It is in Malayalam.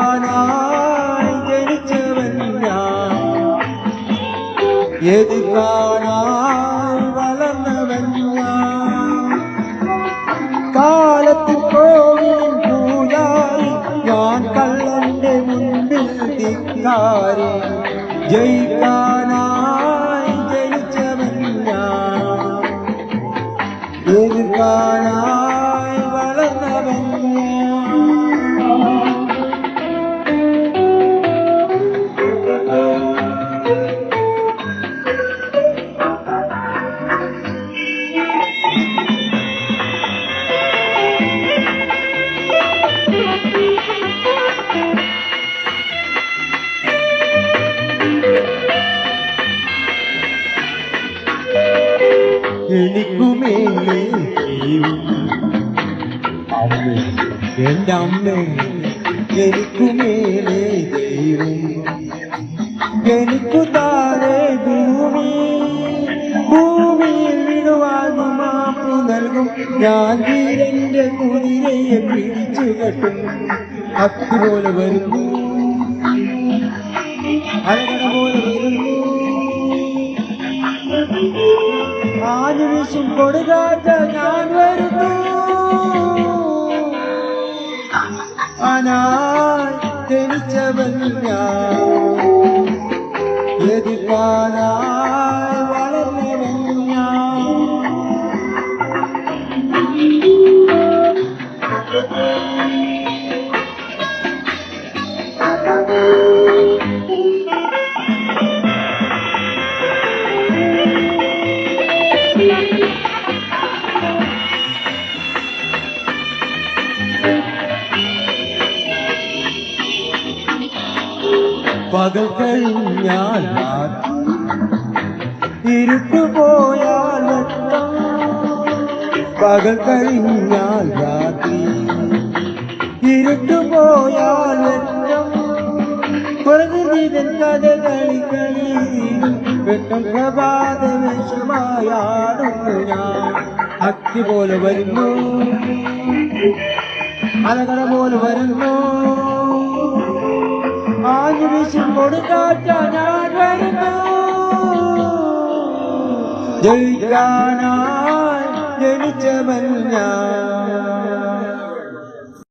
ജയിക്കാനായി ജനിച്ചവൻ ഞാൻ എതിർക്കാനായി വളർന്നവൻ ഞാൻ കാലത്തിൽ കോവിലും പൂജായി ഞാൻ കള്ളന്റെ മുൻപിൽ തിക്കാരി ജയിക്കാൻ വളർന്നവൻ എന്റെ അമ്മ എനിക്കുമേലെ ദൈവം എനിക്കു താഴെ ഭൂമി ഭൂമിയിൽ വിടുവാൻ മാപ്പ് നൽകും. ഞാൻ വീരന്റെ കുതിരയെ പിടിച്ചു കെട്ടും. അതുപോലെ വരുന്നു അഴകട പോലെ വരുന്നു ആനുവിശും കൊടുക്കാത്ത ഞാൻ വരുന്നു. അനായി ജനിച്ചവൻ ഞാൻ. എതിർക്കാനായി പകൽ കഴിഞ്ഞാൽ ഇരുട്ടു പോയാൽ പകൽ കഴിഞ്ഞാൽ രാത്രി ഇരുട്ടു പോയാൽ പ്രകൃതിതൻ കഥകളി കളി വെട്ടം ഞാൻ. അഗ്നി പോലെ വരുന്നു. അലകട പോലെ വരുന്നു. ആഞ്ഞുവീശും കൊടുക്കാറ്റ ഞാൻ വരുന്നു. ജയിക്കാനായി ജനിച്ചവൻ ഞാൻ.